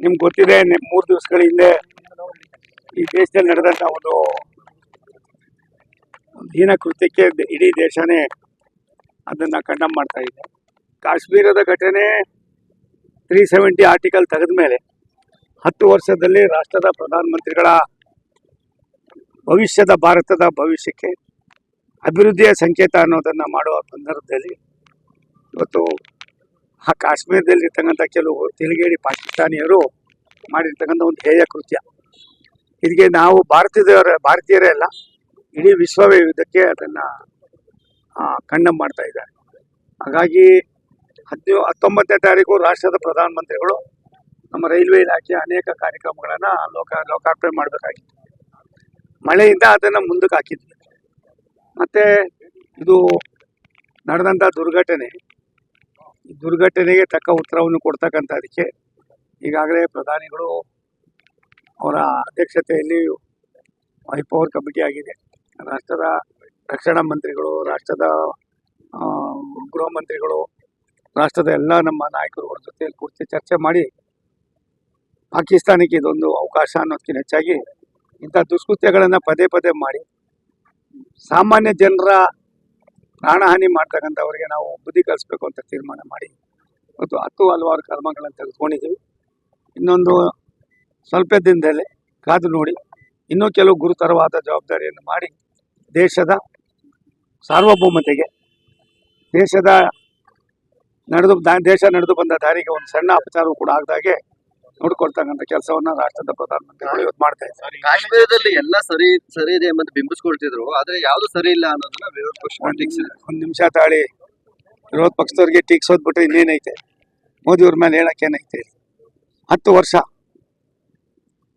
ನಿಮ್ಗೆ ಗೊತ್ತಿದೆ ಮೂರು ದಿವಸಗಳ ಹಿಂದೆ ಈ ದೇಶದಲ್ಲಿ ನಡೆದಂತ ಒಂದು ಹೀನ ಕೃತ್ಯಕ್ಕೆ ಇಡೀ ದೇಶನೇ ಅದನ್ನ ಕಂಡಮ್ ಮಾಡ್ತಾ ಇದೆ. ಕಾಶ್ಮೀರದ ಘಟನೆ ತ್ರೀ ಸೆವೆಂಟಿ ಆರ್ಟಿಕಲ್ ತೆಗೆದ ಮೇಲೆ ಹತ್ತು ವರ್ಷದಲ್ಲಿ ರಾಷ್ಟ್ರದ ಪ್ರಧಾನಮಂತ್ರಿಗಳ ಭವಿಷ್ಯದ ಭಾರತದ ಭವಿಷ್ಯಕ್ಕೆ ಅಭಿವೃದ್ಧಿಯ ಸಂಕೇತ ಅನ್ನೋದನ್ನು ಮಾಡುವ ಸಂದರ್ಭದಲ್ಲಿ ಇವತ್ತು ಆ ಕಾಶ್ಮೀರದಲ್ಲಿ ಇರ್ತಕ್ಕಂಥ ಕೆಲವು ತೆಲುಗೇಡಿ ಪಾಕಿಸ್ತಾನಿಯರು ಮಾಡಿರ್ತಕ್ಕಂಥ ಒಂದು ಹೇಯ ಕೃತ್ಯ. ಇದಕ್ಕೆ ನಾವು ಭಾರತದವರ ಭಾರತೀಯರೇ ಅಲ್ಲ, ಇಡೀ ವಿಶ್ವವೇ ಇದಕ್ಕೆ ಅದನ್ನು ಖಂಡ ಮಾಡ್ತಾ ಇದ್ದಾರೆ. ಹಾಗಾಗಿ ಹದಿನೇ, ಹತ್ತೊಂಬತ್ತನೇ ತಾರೀಕು ರಾಷ್ಟ್ರದ ಪ್ರಧಾನಮಂತ್ರಿಗಳು ನಮ್ಮ ರೈಲ್ವೆ ಇಲಾಖೆ ಅನೇಕ ಕಾರ್ಯಕ್ರಮಗಳನ್ನು ಲೋಕ, ಲೋಕಾರ್ಪಣೆ ಮಾಡಬೇಕಾಗಿತ್ತು. ಮಳೆಯಿಂದ ಅದನ್ನು ಮುಂದಕ್ಕೆ ಹಾಕಿದ್ವಿ. ಮತ್ತು ಇದು ನಡೆದಂಥ ದುರ್ಘಟನೆ ದುರ್ಘಟನೆಗೆ ತಕ್ಕ ಉತ್ತರವನ್ನು ಕೊಡ್ತಕ್ಕಂಥ ಅದಕ್ಕೆ ಈಗಾಗಲೇ ಪ್ರಧಾನಿಗಳು ಅವರ ಅಧ್ಯಕ್ಷತೆಯಲ್ಲಿ ಹೈಪವರ್ ಕಮಿಟಿ ಆಗಿದೆ. ರಾಷ್ಟ್ರದ ರಕ್ಷಣಾ ಮಂತ್ರಿಗಳು, ರಾಷ್ಟ್ರದ ಗೃಹ ಮಂತ್ರಿಗಳು, ರಾಷ್ಟ್ರದ ಎಲ್ಲ ನಮ್ಮ ನಾಯಕರು ಅವ್ರ ಜೊತೆಯಲ್ಲಿ ಕುರಿತು ಚರ್ಚೆ ಮಾಡಿ ಪಾಕಿಸ್ತಾನಕ್ಕೆ ಇದೊಂದು ಅವಕಾಶ ಅನ್ನೋದಕ್ಕಿಂತ ಹೆಚ್ಚಾಗಿ ಇಂಥ ದುಷ್ಕೃತ್ಯಗಳನ್ನು ಪದೇ ಪದೇ ಮಾಡಿ ಸಾಮಾನ್ಯ ಜನರ ಪ್ರಾಣಹಾನಿ ಮಾಡ್ತಕ್ಕಂಥವ್ರಿಗೆ ನಾವು ಬುದ್ಧಿ ಕಲಿಸ್ಬೇಕು ಅಂತ ತೀರ್ಮಾನ ಮಾಡಿ ಮತ್ತು ಹತ್ತು ಹಲವಾರು ಕರ್ಮಗಳನ್ನು ತೆಗೆದುಕೊಂಡಿದ್ದೀವಿ. ಇನ್ನೊಂದು ಸ್ವಲ್ಪ ದಿನದಲ್ಲೇ ಕಾದು ನೋಡಿ, ಇನ್ನೂ ಕೆಲವು ಗುರುತರವಾದ ಜವಾಬ್ದಾರಿಯನ್ನು ಮಾಡಿ ದೇಶದ ಸಾರ್ವಭೌಮತೆಗೆ, ದೇಶದ ನಡೆದು ದೇಶ ನಡೆದು ಬಂದ ದಾರಿಗೆ ಒಂದು ಸಣ್ಣ ಅಪಚಾರವು ಕೂಡ ಆಗದಾಗೆ ನೋಡ್ಕೊಳ್ತಕ್ಕಂಥ ಕೆಲಸವನ್ನ ರಾಷ್ಟ್ರದ ಪ್ರಧಾನಮಂತ್ರಿಗಳು ಇವತ್ತು ಮಾಡ್ತಾ ಇದ್ದಾರೆ. ಕಾಶ್ಮೀರದಲ್ಲಿ ಎಲ್ಲ ಸರಿ ಸರಿ ಇದೆ ಎಂಬಂತ ಬಿಂಬಿಸ್ಕೊಳ್ತಿದ್ರು ಆದ್ರೆ ಯಾವ್ದು ಸರಿ ಇಲ್ಲ ಅನ್ನೋದನ್ನ ವಿರೋಧ ಪಕ್ಷ ಒಂದು ನಿಮಿಷ ತಾಳಿ. ವಿರೋಧ ಪಕ್ಷದವ್ರಿಗೆ ಟೀಕ್ಸೋದ್ ಬಿಟ್ರೆ ಇನ್ನೇನೈತೆ ಮೋದಿಯವ್ರ ಮೇಲೆ ಹೇಳಕ್ ಏನೈತೆ ಹತ್ತು ವರ್ಷ.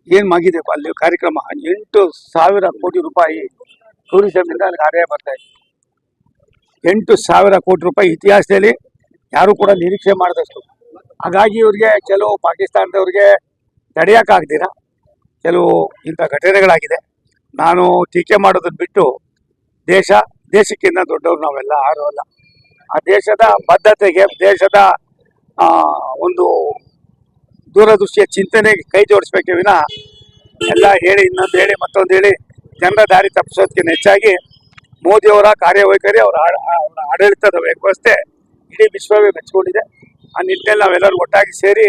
ಏನ್ ಮಾಗಿದೆ ಅಲ್ಲಿ ಕಾರ್ಯಕ್ರಮ? ಎಂಟು ಸಾವಿರ ಕೋಟಿ ರೂಪಾಯಿ ಟೂರಿಸಂ ಇಂದ ಅಲ್ಲಿ ಆದಾಯ ಬರ್ತಾ ಇದೆ. ಎಂಟು ಸಾವಿರ ಕೋಟಿ ರೂಪಾಯಿ ಇತಿಹಾಸದಲ್ಲಿ ಯಾರು ಕೂಡ ನಿರೀಕ್ಷೆ ಮಾಡಿದಷ್ಟು. ಹಾಗಾಗಿ ಇವ್ರಿಗೆ ಕೆಲವು ಪಾಕಿಸ್ತಾನದವ್ರಿಗೆ ತಡೆಯೋಕ್ಕಾಗ್ದಿರ ಕೆಲವು ಇಂಥ ಘಟನೆಗಳಾಗಿದೆ. ನಾನು ಟೀಕೆ ಮಾಡೋದನ್ನು ಬಿಟ್ಟು ದೇಶ, ದೇಶಕ್ಕಿಂತ ದೊಡ್ಡವ್ರು ನಾವೆಲ್ಲ, ಯಾರು ಅಲ್ಲ. ಆ ದೇಶದ ಬದ್ಧತೆಗೆ, ದೇಶದ ಒಂದು ದೂರದೃಷ್ಟಿಯ ಚಿಂತನೆಗೆ ಕೈ ಜೋಡಿಸ್ಬೇಕೆ ವಿನ ಎಲ್ಲ ಹೇಳಿ, ಇನ್ನೊಂದು ಹೇಳಿ, ಮತ್ತೊಂದು ಹೇಳಿ, ಜನರ ದಾರಿ ತಪ್ಪಿಸೋದಕ್ಕಿಂತ ಹೆಚ್ಚಾಗಿ ಮೋದಿಯವರ ಕಾರ್ಯವೈಖರಿ, ಅವರ ಆಡ- ಅವರ ಆಡಳಿತದ ವ್ಯವಸ್ಥೆ ಇಡೀ ವಿಶ್ವವೇ ಮೆಚ್ಕೊಂಡಿದೆ ಆ ನಿಟ್ಟಿನಲ್ಲಿ ನಾವೆಲ್ಲರೂ ಒಟ್ಟಾಗಿ ಸೇರಿ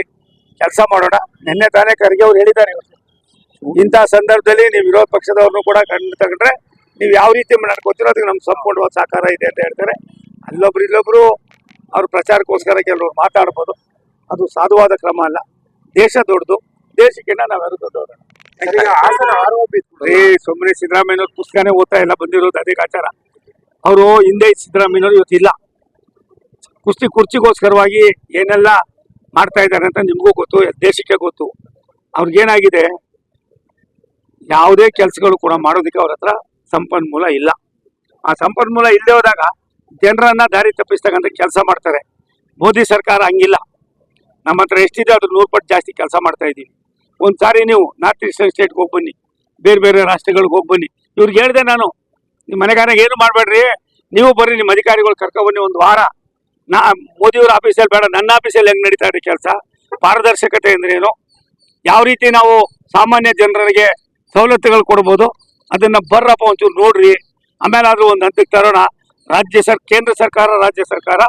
ಕೆಲಸ ಮಾಡೋಣ. ನಿನ್ನೆ ತಾನೇ ಖರ್ಗೆ ಅವ್ರು ಹೇಳಿದ್ದಾರೆ ಇವತ್ತು. ಇಂಥ ಸಂದರ್ಭದಲ್ಲಿ ನೀವು ವಿರೋಧ ಪಕ್ಷದವ್ರನ್ನೂ ಕೂಡ ಕಣ್ಣು ತಗೊಂಡ್ರೆ ನೀವು ಯಾವ ರೀತಿ ನಡ್ಕೋತೀರೋ ಅದಕ್ಕೆ ನಮ್ಗೆ ಸಂಪೂರ್ಣವಾದ ಸಹಕಾರ ಇದೆ ಅಂತ ಹೇಳ್ತಾರೆ. ಅಲ್ಲೊಬ್ರು ಇಲ್ಲೊಬ್ರು ಅವ್ರ ಪ್ರಚಾರಕ್ಕೋಸ್ಕರ ಕೆಲವರು ಮಾತಾಡ್ಬೋದು. ಅದು ಸಾಧುವಾದ ಕ್ರಮ ಅಲ್ಲ. ದೇಶ ದೊಡ್ಡದು. ದೇಶಕ್ಕಿಂತ ನಾವೆಲ್ಲ ದೊಡ್ಡವರು? ಸುಮ್ಮನೆ ಸಿದ್ದರಾಮಯ್ಯವ್ರ ಪುಸ್ತಕನೇ ಓದ್ತಾ ಇಲ್ಲ ಬಂದಿರೋದು ಅದೇ ಆಚಾರ ಅವರು ಹಿಂದೆ ಸಿದ್ದರಾಮಯ್ಯವ್ರು ಇವತ್ತು ಕುಸ್ತಿ ಕುರ್ಚಿಗೋಸ್ಕರವಾಗಿ ಏನೆಲ್ಲ ಮಾಡ್ತಾ ಇದ್ದಾರೆ ಅಂತ ನಿಮಗೂ ಗೊತ್ತು, ದೇಶಕ್ಕೆ ಗೊತ್ತು. ಅವ್ರಿಗೇನಾಗಿದೆ? ಯಾವುದೇ ಕೆಲಸಗಳು ಕೂಡ ಮಾಡೋದಕ್ಕೆ ಅವ್ರ ಹತ್ರ ಸಂಪನ್ಮೂಲ ಇಲ್ಲ. ಆ ಸಂಪನ್ಮೂಲ ಇಲ್ಲದೆ ಹೋದಾಗ ಜನರನ್ನ ದಾರಿ ತಪ್ಪಿಸ್ತಕ್ಕಂಥ ಕೆಲಸ ಮಾಡ್ತಾರೆ. ಮೋದಿ ಸರ್ಕಾರ ಹಂಗಿಲ್ಲ. ನಮ್ಮ ಹತ್ರ ಎಷ್ಟಿದೆ ಅದ್ರ ನೂರು ಪಟ್ಟು ಜಾಸ್ತಿ ಕೆಲಸ ಮಾಡ್ತಾ ಇದ್ದೀವಿ. ಒಂದು ಸಾರಿ ನೀವು ನಾರ್ತ್ ಈಸ್ಟರ್ನ್ ಸ್ಟೇಟ್ಗೆ ಹೋಗಿ ಬನ್ನಿ. ಬೇರೆ ಬೇರೆ ರಾಷ್ಟ್ರಗಳಿಗೆ ಹೋಗಿ ಬನ್ನಿ. ಇವ್ರಿಗೆ ಹೇಳಿದೆ ನಾನು, ನಿಮ್ಮ ಮನೆಗಾರ ಏನು ಮಾಡಬೇಡ್ರಿ? ನೀವು ಬರ್ರಿ, ನಿಮ್ಮ ಅಧಿಕಾರಿಗಳು ಕರ್ಕೊಬನ್ನಿ ಒಂದು ವಾರ. ನಾ, ಮೋದಿಯವ್ರ ಆಫೀಸಲ್ಲಿ ಬೇಡ, ನನ್ನ ಆಫೀಸಲ್ಲಿ ಹೆಂಗೆ ನಡೀತಾ ಇದೆ ಕೆಲಸ? ಪಾರದರ್ಶಕತೆ ಅಂದ್ರೇನು ಯಾವ ರೀತಿ ನಾವು ಸಾಮಾನ್ಯ ಜನರಿಗೆ ಸವಲತ್ತುಗಳು ಕೊಡ್ಬೋದು? ಅದನ್ನ ಬರ್ರಪ್ಪ ಒಂಚೂರು ನೋಡ್ರಿ. ಆಮೇಲೆ ಆದ್ರೂ ಒಂದು ಹಂತಕ್ಕೆ ತರೋಣ. ರಾಜ್ಯ ಸರ್, ಕೇಂದ್ರ ಸರ್ಕಾರ, ರಾಜ್ಯ ಸರ್ಕಾರ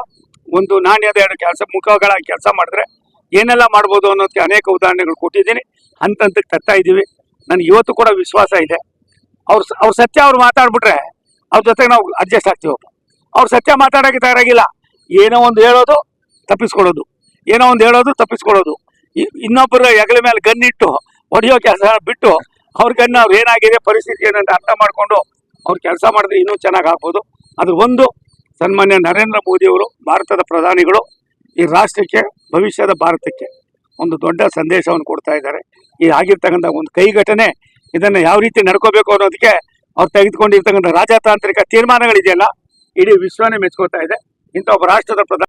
ಒಂದು ನಾಣ್ಯದ ಎರಡು ಕೆಲಸ, ಮುಖಗಳ ಕೆಲಸ ಮಾಡಿದ್ರೆ ಏನೆಲ್ಲ ಮಾಡ್ಬೋದು ಅನ್ನೋದಕ್ಕೆ ಅನೇಕ ಉದಾಹರಣೆಗಳು ಕೊಟ್ಟಿದ್ದೀನಿ. ಹಂತ ಹಂತಕ್ಕೆ ತರ್ತಾ ಇದ್ದೀವಿ. ನನಗೆ ಇವತ್ತು ಕೂಡ ವಿಶ್ವಾಸ ಇದೆ. ಅವ್ರು ಅವ್ರ ಸತ್ಯ ಅವ್ರು ಮಾತಾಡ್ಬಿಟ್ರೆ ಅವ್ರ ಜೊತೆಗೆ ನಾವು ಅಡ್ಜಸ್ಟ್ ಆಗ್ತೀವಪ್ಪ. ಅವ್ರು ಸತ್ಯ ಮಾತಾಡೋಕ್ಕೆ ತಯಾರಾಗಿಲ್ಲ. ಏನೋ ಒಂದು ಹೇಳೋದು ತಪ್ಪಿಸ್ಕೊಳ್ಳೋದು ಏನೋ ಒಂದು ಹೇಳೋದು ತಪ್ಪಿಸ್ಕೊಳ್ಳೋದು ಇ- ಇನ್ನೊಬ್ಬರ ಹೆಗಲ ಮೇಲೆ ಗನ್ನಿಟ್ಟು, ಹೊಡೆಯೋ ಕೆಲಸ ಬಿಟ್ಟು, ಅವ್ರ ಗನ್ನ ಏನಾಗಿದೆ, ಪರಿಸ್ಥಿತಿ ಏನಂತ ಅರ್ಥ ಮಾಡಿಕೊಂಡು ಅವ್ರು ಕೆಲಸ ಮಾಡಿದ್ರೆ ಇನ್ನೂ ಚೆನ್ನಾಗಿ ಆಗ್ಬೋದು. ಅದು ಒಂದು. ಸನ್ಮಾನ್ಯ ನರೇಂದ್ರ ಮೋದಿಯವರು ಭಾರತದ ಪ್ರಧಾನಿಗಳು ಈ ರಾಷ್ಟ್ರಕ್ಕೆ, ಭವಿಷ್ಯದ ಭಾರತಕ್ಕೆ ಒಂದು ದೊಡ್ಡ ಸಂದೇಶವನ್ನು ಕೊಡ್ತಾ ಇದ್ದಾರೆ. ಈ ಆಗಿರ್ತಕ್ಕಂಥ ಒಂದು ಕೈ ಘಟನೆ ಇದನ್ನು ಯಾವ ರೀತಿ ನಡ್ಕೋಬೇಕು ಅನ್ನೋದಕ್ಕೆ ಅವ್ರು ತೆಗೆದುಕೊಂಡಿರ್ತಕ್ಕಂಥ ರಾಜತಾಂತ್ರಿಕ ತೀರ್ಮಾನಗಳಿದೆಯಲ್ಲ, ಇಡೀ ವಿಶ್ವನೇ ಮೆಚ್ಕೋತಾ ಇದೆ. ಇಂಥ ಒಬ್ಬ ರಾಷ್ಟ್ರದ ಪ್ರಧಾನ